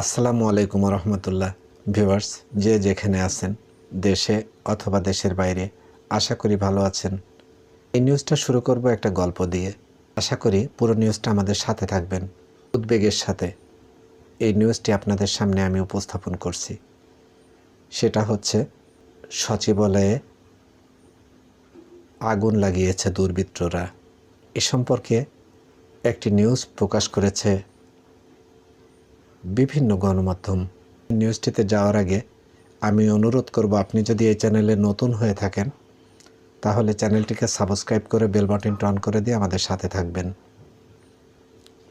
আসসালামু আলাইকুম রহমতুল্লাহ ভিউয়ার্স, যে যেখানে আছেন, দেশে অথবা দেশের বাইরে, আশা করি ভালো আছেন। এই নিউজটা শুরু করব একটা গল্প দিয়ে। আশা করি পুরো নিউজটা আমাদের সাথে থাকবেন। উদ্বেগের সাথে। এই নিউজটি আপনাদের সামনে আমি উপস্থাপন করছি। সেটা হচ্ছে, সচিবালয়ে আগুন লাগিয়েছে দুর্বৃত্তরা। এ সম্পর্কে একটি নিউজ প্রকাশ করেছে বিভিন্ন গণমাধ্যম। নিউজটিতে যাওয়ার আগে আমি অনুরোধ করব, আপনি যদি এই চ্যানেলে নতুন হয়ে থাকেন তাহলে চ্যানেলটিকে সাবস্ক্রাইব করে বেল বাটনটা অন করে দিয়ে আমাদের সাথে থাকবেন।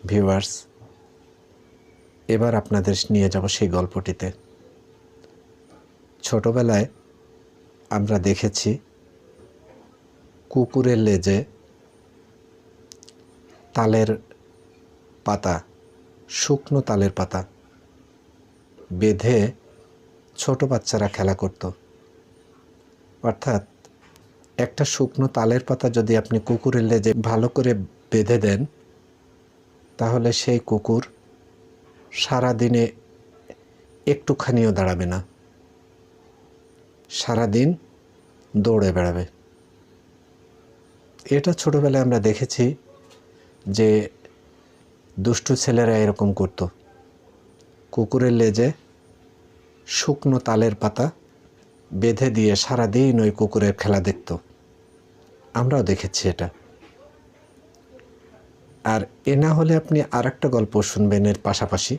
ভিউয়ার্স, এবার আপনাদের নিয়ে যাব সেই গল্পটিতে। ছোটবেলায় আমরা দেখেছি, কুকুরের লেজে তালের পাতা, শুকনো তালের পাতা বেঁধে ছোট বাচ্চারা খেলা করত। অর্থাৎ একটা শুকনো তালের পাতা যদি আপনি কুকুরের লেজে ভালো করে বেঁধে দেন, তাহলে সেই কুকুর সারা দিনে একটুখানিও দাঁড়াবে না। সারাদিন দৌড়ে বেড়াবে। এটা ছোটোবেলায় আমরা দেখেছি যে দুষ্টু ছেলেরা এরকম করত। কুকুরের লেজে শুকনো তালের পাতা বেঁধে দিয়ে সারাদিন ওই কুকুরের খেলা দেখত। আমরাও দেখেছি এটা। আর এ না হলে আপনি আর একটা গল্প শুনবেন এর পাশাপাশি।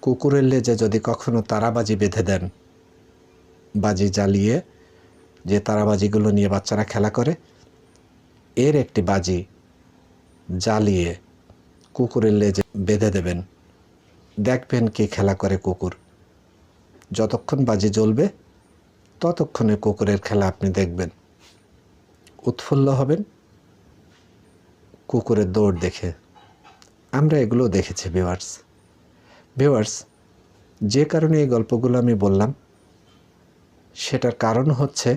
কুকুরের লেজে যদি কখনো তারাবাজি বেঁধে দেন, বাজি জ্বালিয়ে যে তারাবাজিগুলো নিয়ে বাচ্চারা খেলা করে, এর একটি বাজি জ্বালিয়ে কুকুরের লেজে বেঁধে দেবেন। দেখবেন কি খেলা করে কুকুর। যতক্ষণ বাজি জ্বলবে ততক্ষণে কুকুরের খেলা আপনি দেখবেন। উৎফুল্ল হবেন। কুকুরের দৌড় দেখে। আমরা এগুলো দেখেছি ভিওয়ার্স ভিওয়ার্স যে কারণে এই গল্পগুলো আমি বললাম, সেটার কারণ হচ্ছে,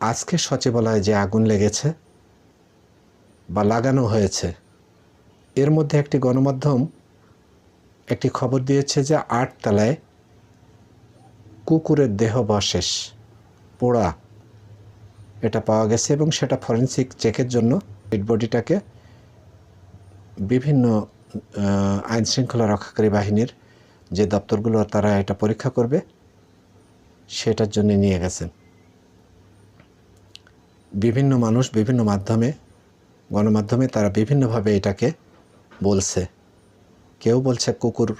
আজকে সচিবালয়ে যে আগুন লেগেছে বা লাগানো হয়েছে, এর মধ্যে একটি গণমাধ্যম একটি খবর দিয়েছে যে আটতলায় কুকুরের দেহবশেষ পোড়া এটা পাওয়া গেছে এবং সেটা ফরেন্সিক চেকের জন্য ডেড বডিটাকে বিভিন্ন আইন শৃঙ্খলা রক্ষাকারী বাহিনীর যে দপ্তরগুলো, তারা এটা পরীক্ষা করবে। সেটার জন্য নিয়ে গেছেন বিভিন্ন মানুষ বিভিন্ন মাধ্যমে, গণমাধ্যমে তারা বিভিন্নভাবে এটাকে বলছে। কেউ বলছে কুকুর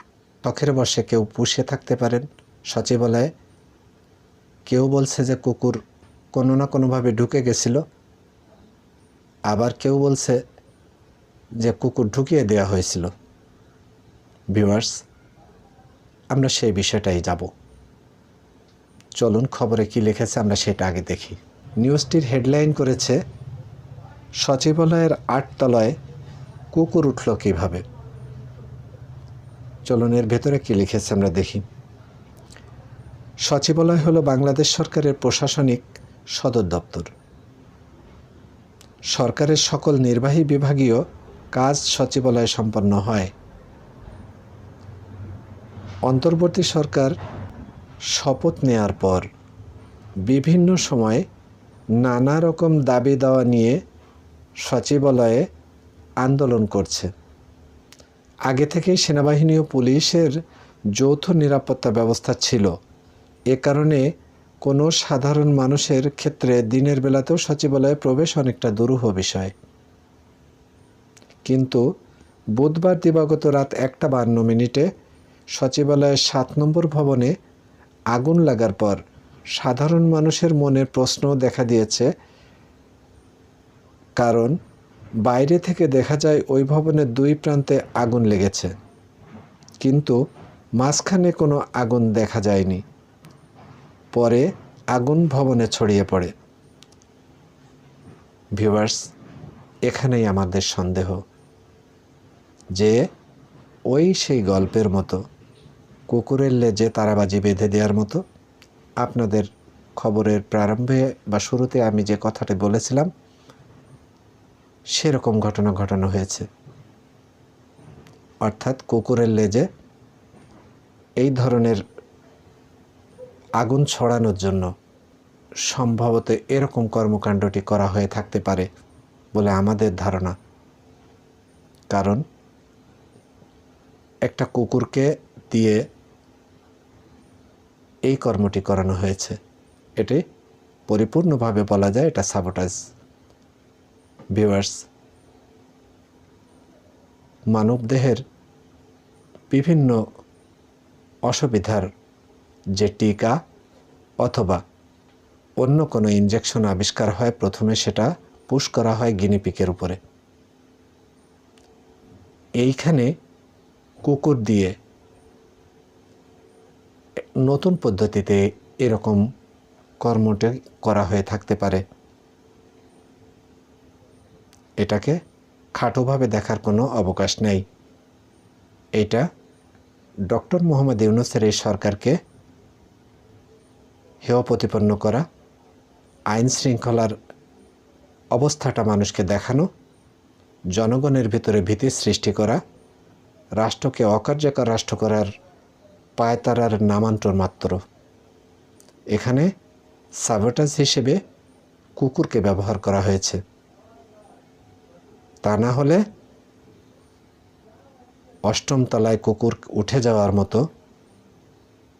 ত্বকের বসে, কেউ পুষে থাকতে পারেন। সচিবালয়ে। কেউ বলছে যে কুকুর কোনো না কোনোভাবে ঢুকে গেছিল। আবার কেউ বলছে যে কুকুর ঢুকিয়ে দেওয়া হয়েছিল। ভিউয়ার্স, আমরা সেই বিষয়টাই যাব। চলুন খবরে কি লিখেছে আমরা সেটা আগে দেখি। নিউজটির হেডলাইন করেছে, সচিবালয়ের আটতলায় কুকুর উঠল কীভাবে? চলুন এর ভেতরে কী লিখেছে আমরা দেখি। সচিবালয় হলো বাংলাদেশ সরকারের প্রশাসনিক সদর দপ্তর। সরকারের সকল নির্বাহী বিভাগীয় কাজ সচিবালয়ে সম্পন্ন হয়। অন্তর্বর্তী সরকার শপথ নেয়ার পর বিভিন্ন সময়ে নানা রকম দাবি দেওয়া নিয়ে সচিবালয়ে আন্দোলন করছে। আগে থেকেই সেনাবাহিনী ও পুলিশের যৌথ নিরাপত্তা ব্যবস্থা ছিল। এ কারণে কোনো সাধারণ মানুষের ক্ষেত্রে দিনের বেলাতেও সচিবালয়ে প্রবেশ অনেকটা দুরূহ বিষয়। কিন্তু বুধবার দিবাগত রাত একটা বান্ন মিনিটে সচিবালয়ের সাত নম্বর ভবনে আগুন লাগার পর সাধারণ মানুষের মনের প্রশ্ন দেখা দিয়েছে। কারণ বাইরে থেকে দেখা যায় ওই ভবনের দুই প্রান্তে আগুন লেগেছে। কিন্তু মাঝখানে কোনো আগুন দেখা যায়নি। পরে আগুন ভবনে ছড়িয়ে পড়ে। ভিউয়ার্স, এখানেই আমাদের সন্দেহ যে ওই সেই গল্পের মতো, কুকুরের লেজে তারাবাজি বেঁধে দেওয়ার মতো। আপনাদের খবরের প্রারম্ভে বা শুরুতে আমি যে কথাটি বলেছিলাম, সেরকম ঘটনা ঘটানো হয়েছে। অর্থাৎ কুকুরের লেজে এই ধরনের আগুন ছড়ানোর জন্য সম্ভবত এরকম কর্মকাণ্ডটি করা হয়ে থাকতে পারে বলে আমাদের ধারণা। কারণ একটা কুকুরকে দিয়ে এই কর্মটি করানো হয়েছে। এটি পরিপূর্ণভাবে বলা যায় এটা সাবোটাজ ভিউয়ার্স মানবদেহের বিভিন্ন অসুবিধার যে টিকা অথবা অন্য কোনো ইনজেকশন আবিষ্কার হয়, প্রথমে সেটা পুশ করা হয় গিনিপিকের উপরে। এইখানে কুকুর দিয়ে নতুন পদ্ধতিতে এরকম কর্মটি করা হয়ে থাকতে পারে। এটাকে খাটোভাবে দেখার কোনো অবকাশ নেই। এটা ডক্টর মোহাম্মদ ইউনুসের এই সরকারকে হেয় প্রতিপন্ন করা, আইন শৃঙ্খলার অবস্থাটা মানুষকে দেখানো, জনগণের ভিতরে ভীতি সৃষ্টি করা, রাষ্ট্রকে অকার্যকর রাষ্ট্র করার পায়তারার নামান্তর মাত্র। এখানে সাবোটাজ হিসেবে কুকুরকে ব্যবহার করা হয়েছে। তা না হলে অষ্টম তলায় কুকুর উঠে যাওয়ার মতো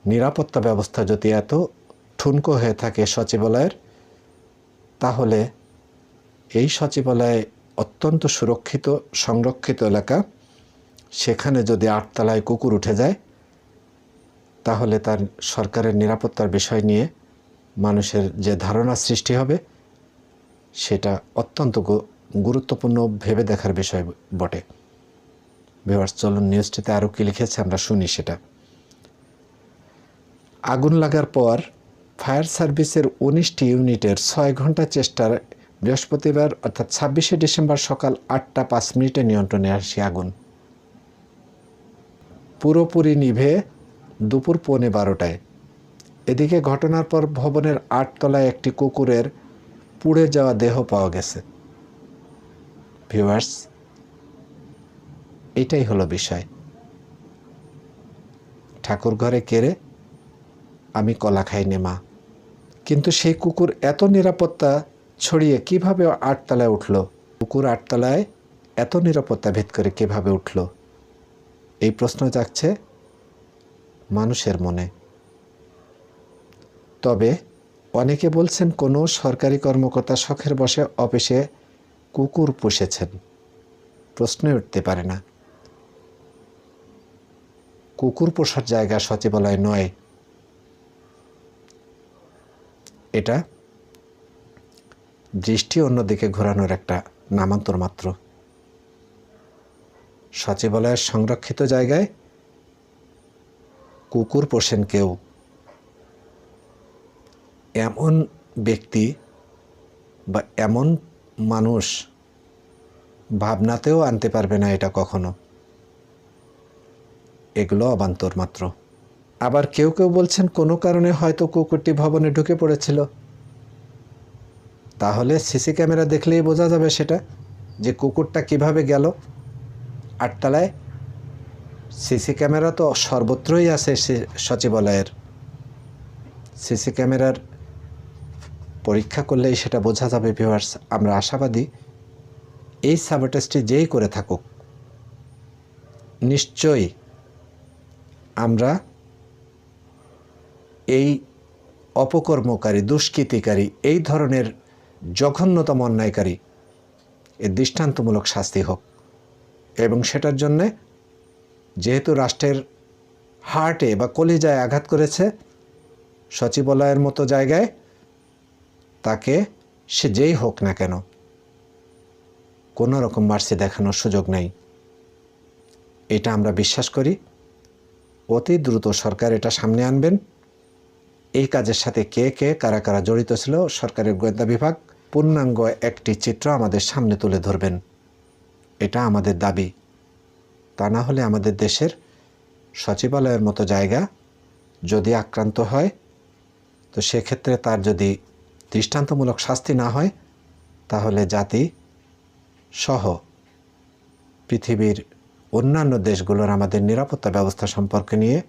নিরাপত্তা ব্যবস্থা যদি এত ঠুনকো হয়ে থাকে সচিবালয়ের, তাহলে এই সচিবালয়ে অত্যন্ত সুরক্ষিত, সংরক্ষিত এলাকা। সেখানে যদি আটতলায় কুকুর উঠে যায়, তাহলে তার সরকারের নিরাপত্তার বিষয় নিয়ে মানুষের যে ধারণা সৃষ্টি হবে, সেটা অত্যন্ত গুরুত্বপূর্ণ ভেবে দেখার বিষয় বটে। ভিওয়ার্স চলুন নিউজটিতে আরও কী লিখেছে আমরা শুনি সেটা। আগুন লাগার পর ফায়ার সার্ভিসের উনিশটি ইউনিটের ছয় ঘণ্টা চেষ্টার বৃহস্পতিবার অর্থাৎ ছাব্বিশে ডিসেম্বর সকাল আটটা পাঁচ মিনিটে নিয়ন্ত্রণে আসে আগুন। পুরোপুরি নিভে দুপুর পৌনে বারোটায়। এদিকে ঘটনার পর ভবনের আটতলায় একটি কুকুরের পুড়ে যাওয়া দেহ পাওয়া গেছে। ভিউয়ার্স, এটাই হলো বিষয়। ঠাকুর ঘরে কেড়ে আমি কলা খাই মা। কিন্তু সেই কুকুর এত নিরাপত্তা ছড়িয়ে কীভাবে আটতলায় উঠল? কুকুর আটতলায় এত নিরাপত্তা ভেদ করে কীভাবে উঠল? এই প্রশ্ন যাচ্ছে মানুষের মনে। তবে অনেকে বলছেন, কোনো সরকারি কর্মকর্তা শখের বসে অফিসে কুকুর পুষেছেন। প্রশ্নই উঠতে পারে না। কুকুর পোষার জায়গা সচিবালয় নয় এটা দৃষ্টি অন্যদিকে ঘোরানোর একটা নামান্তর মাত্র। সচিবালয়ের সংরক্ষিত জায়গায় কুকুর পোষেন কেউ। এমন ব্যক্তি বা এমন মানুষ ভাবনাতেও আনতে পারবে না এটা কখনো। এগুলো অবান্তর মাত্র। আবার কেউ কেউ বলছেন কোনো কারণে হয়তো কুকুরটি ভবনে ঢুকে পড়েছিল। তাহলে সিসি ক্যামেরা দেখলেই বোঝা যাবে সেটা, যে কুকুরটা কীভাবে গেল। আটতলায় সিসি ক্যামেরা তো সর্বত্রই আছে সচিবালয়ের। সিসি ক্যামেরার পরীক্ষা করলেই সেটা বোঝা যাবে ভিউয়ার্স আমরা আশাবাদী এই সাবটেস্টটি যেই করে থাকুক, নিশ্চয়ই আমরা এই অপকর্মকারী, দুষ্কৃতিকারী, এই ধরনের জঘন্যতম অন্যায়কারী এর দৃষ্টান্তমূলক শাস্তি হোক। এবং সেটার জন্যে যেহেতু রাষ্ট্রের হার্টে বা কলিজায় আঘাত করেছে, সচিবালয়ের মতো জায়গায়, তাকে সে যেই হোক না কেন কোনো রকম মার্সি দেখানোর সুযোগ নেই। এটা আমরা বিশ্বাস করি। অতি দ্রুত সরকার এটা সামনে আনবেন। এই কাজের সাথে কে কে, কারা কারা জড়িত ছিল, সরকারের গোয়েন্দা বিভাগ, পূর্ণাঙ্গ একটি চিত্র আমাদের সামনে তুলে ধরবেন। এটা আমাদের দাবি। তা না হলে আমাদের দেশের সচিবালয়ের মতো জায়গা যদি আক্রান্ত হয়, তো সেক্ষেত্রে তার যদি দৃষ্টান্তমূলক শাস্তি না হয়, তাহলে জাতি সহ পৃথিবীর অন্যান্য দেশগুলোর আমাদের নিরাপত্তা ব্যবস্থা সম্পর্কে নিয়ে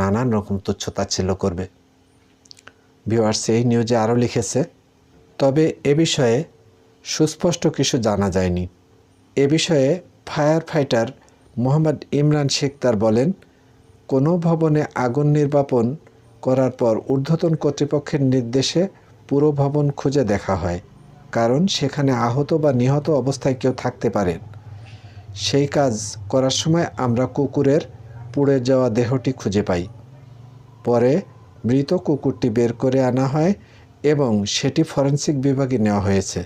নানান রকম তুচ্ছতাচ্ছিল্য করবে। ভিউয়ার্স, এই নিউজে আরও লিখেছে, তবে এ বিষয়ে সুস্পষ্ট কিছু জানা যায়নি। এ বিষয়ে ফায়ার ফাইটার মোহাম্মদ ইমরান শেখ তার বলেন, কোনো ভবনে আগুন নির্বাপন করার পর ঊর্ধ্বতন কর্তৃপক্ষের নির্দেশে পুরো ভবন খুঁজে দেখা হয়, কারণ সেখানে আহত বা নিহত অবস্থায় কেউ থাকতে পারেন। সেই কাজ করার সময় আমরা কুকুরের পুড়ে যাওয়া দেহটি খুঁজে পাই। পরে মৃত কুকুরটি বের করে আনা হয় এবং সেটি ফরেন্সিক বিভাগে নেওয়া হয়েছে।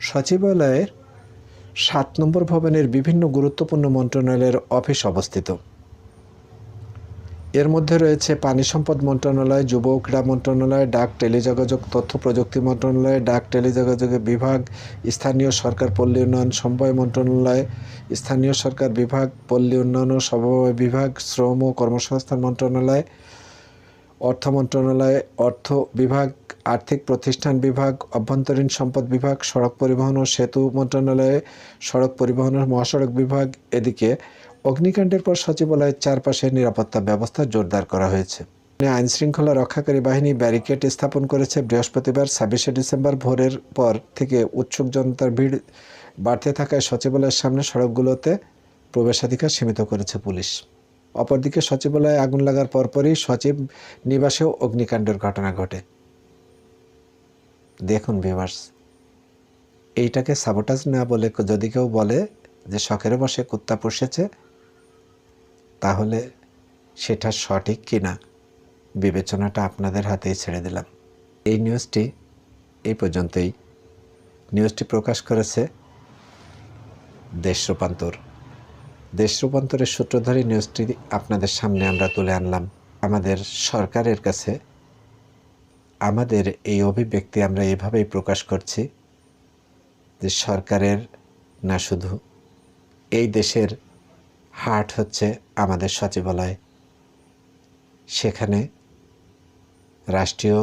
সচিবালয়ের সাত নম্বর ভবনের বিভিন্ন গুরুত্বপূর্ণ মন্ত্রণালয়ের অফিস অবস্থিত। এর মধ্যে রয়েছে পানি সম্পদ মন্ত্রণালয়, যুব ও ক্রীড়া মন্ত্রণালয়, ডাক টেলিযোগাযোগ, তথ্য প্রযুক্তি মন্ত্রণালয়, ডাক টেলিযোগাযোগের বিভাগ, স্থানীয় সরকার পল্লী উন্নয়ন সমবায় মন্ত্রণালয়, স্থানীয় সরকার বিভাগ, পল্লী উন্নয়ন ও সমবায় বিভাগ, শ্রম ও কর্মসংস্থান মন্ত্রণালয়, অর্থ মন্ত্রণালয়, অর্থ বিভাগ, আর্থিক প্রতিষ্ঠান বিভাগ, অভ্যন্তরীণ সম্পদ বিভাগ, সড়ক পরিবহন ও সেতু মন্ত্রণালয়ে, সড়ক পরিবহন ও মহাসড়ক বিভাগ। এদিকে অগ্নিকাণ্ডের পর সচিবালয়ের চারপাশে নিরাপত্তা ব্যবস্থা জোরদার করা হয়েছে। আইন শৃঙ্খলা রক্ষাকারী বাহিনী ব্যারিকেড স্থাপন করেছে। বৃহস্পতিবার ছাব্বিশে ডিসেম্বর ভোরের পর থেকে উৎসুক জনতার ভিড় বাড়তে থাকায় সচিবালয়ের সামনে সড়কগুলোতে প্রবেশাধিকার সীমিত করেছে পুলিশ। অপরদিকে সচিবালয়ে আগুন লাগার পরপরই সচিব নিবাসেও অগ্নিকাণ্ডের ঘটনা ঘটে। দেখুন ভিভার্স এইটাকে সাবোটাজ না বলে যদি কেউ বলে যে শখের বসে কুত্তা পুষেছে তাহলে সেটা সঠিক কি না বিবেচনাটা আপনাদের হাতেই ছেড়ে দিলাম। এই নিউজটি এই পর্যন্তই। নিউজটি প্রকাশ করেছে দেশ রূপান্তর। দেশ রূপান্তরের সূত্রধারী নিউজটি আপনাদের সামনে আমরা তুলে আনলাম। আমাদের সরকারের কাছে আমাদের এই অভিব্যক্তি আমরা এভাবেই প্রকাশ করছি যে সরকারের না শুধু, এই দেশের হার্ট হচ্ছে আমাদের সচিবালয়। সেখানে রাষ্ট্রীয়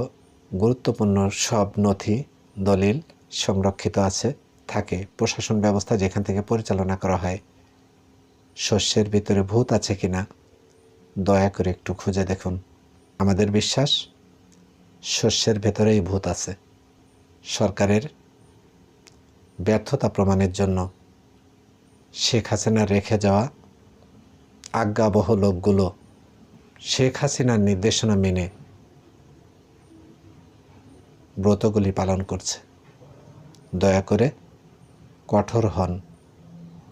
গুরুত্বপূর্ণ সব নথি, দলিল সংরক্ষিত আছে, থাকে। প্রশাসন ব্যবস্থা যেখান থেকে পরিচালনা করা হয়। শস্যের ভিতরে ভূত আছে কি না দয়া করে একটু খুঁজে দেখুন। আমাদের বিশ্বাস, শস্যের ভেতরেই ভূত আছে। সরকারের ব্যর্থতা প্রমাণের জন্য শেখ হাসিনা রেখে যাওয়া আজ্ঞাবহ লোকগুলো শেখ হাসিনার নির্দেশনা মেনে ব্রতগুলি পালন করছে। দয়া করে কঠোর হন।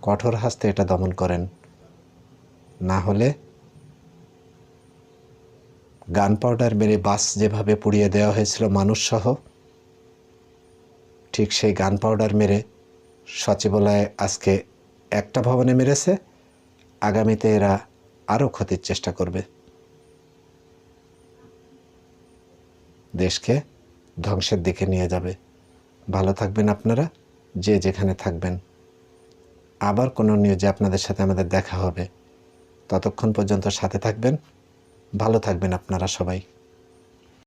কঠোর হাস্তে এটা দমন করেন। না হলে গান পাউডার মেরে বাস যেভাবে পুড়িয়ে দেওয়া হয়েছিল মানুষসহ, ঠিক সেই গান পাউডার মেরে সচিবালয়ে আজকে একটা ভবনে মেরেছে। আগামীতে এরা আরও ক্ষতির চেষ্টা করবে। দেশকে ধ্বংসের দিকে নিয়ে যাবে। ভালো থাকবেন আপনারা, যে যেখানে থাকবেন। আবার কোনো নিউজে আপনাদের সাথে আমাদের দেখা হবে। ততক্ষণ পর্যন্ত সাথে থাকবেন। ভালো থাকবেন আপনারা সবাই।